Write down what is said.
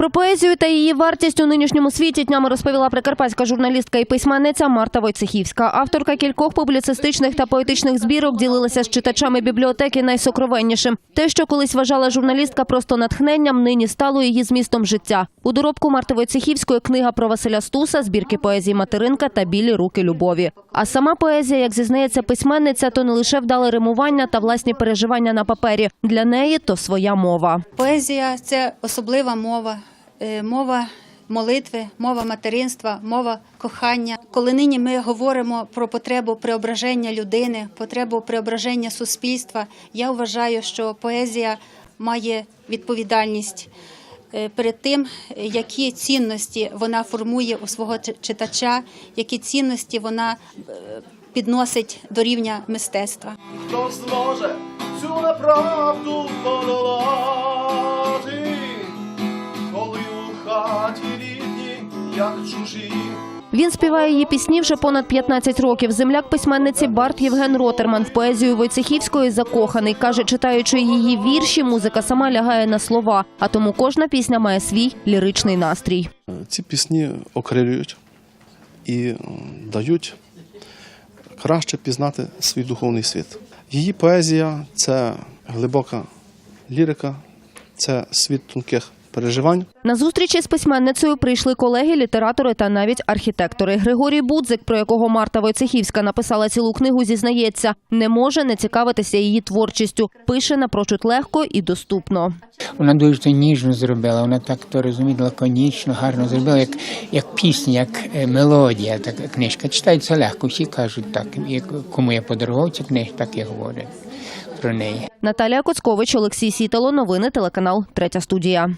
Про поезію та її вартість у нинішньому світі днями розповіла прикарпатська журналістка і письменниця Марта Войцехівська. Авторка кількох публіцистичних та поетичних збірок ділилася з читачами бібліотеки найсокровеннішим. Те, що колись вважала журналістка просто натхненням, нині стало її змістом життя. У доробку Марти Войцехівської книга про Василя Стуса, збірки поезії Материнка та білі руки любові. А сама поезія, як зізнається письменниця, то не лише вдале римування та власні переживання на папері. Для неї то своя мова. Поезія це особлива мова, мова молитви, мова материнства, мова кохання. Коли нині ми говоримо про потребу преображення людини, потребу преображення суспільства, я вважаю, що поезія має відповідальність. е, Перед тим, е, які цінності вона формує у свого читача, які цінності вона е, підносить до рівня мистецтва. Хто зможе цю неправду подолати, як чужі. Він співає її пісні вже понад 15 років. Земляк письменниці Барт Євген Ротерман в поезію Войцехівської закоханий. Каже, читаючи її вірші, музика сама лягає на слова, а тому кожна пісня має свій ліричний настрій. Ці пісні окрилюють і дають краще пізнати свій духовний світ. Її поезія це глибока лірика, це світ тонких переживань. На зустрічі з письменницею прийшли колеги, літератори та навіть архітектори. Григорій Будзик, про якого Марта Войцехівська написала цілу книгу, зізнається, не може не цікавитися її творчістю. Пише напрочуд легко і доступно. Вона дуже ніжно зробила, вона так то розуміє, лаконічно, гарно зробила, як, як пісня, як е, мелодія. Така книжка. Читається легко, всі кажуть так. Як, кому я подарував цю книжку, так і говорять про неї. Наталія Коцкович, Олексій Сітало. Новини телеканал Третя студія.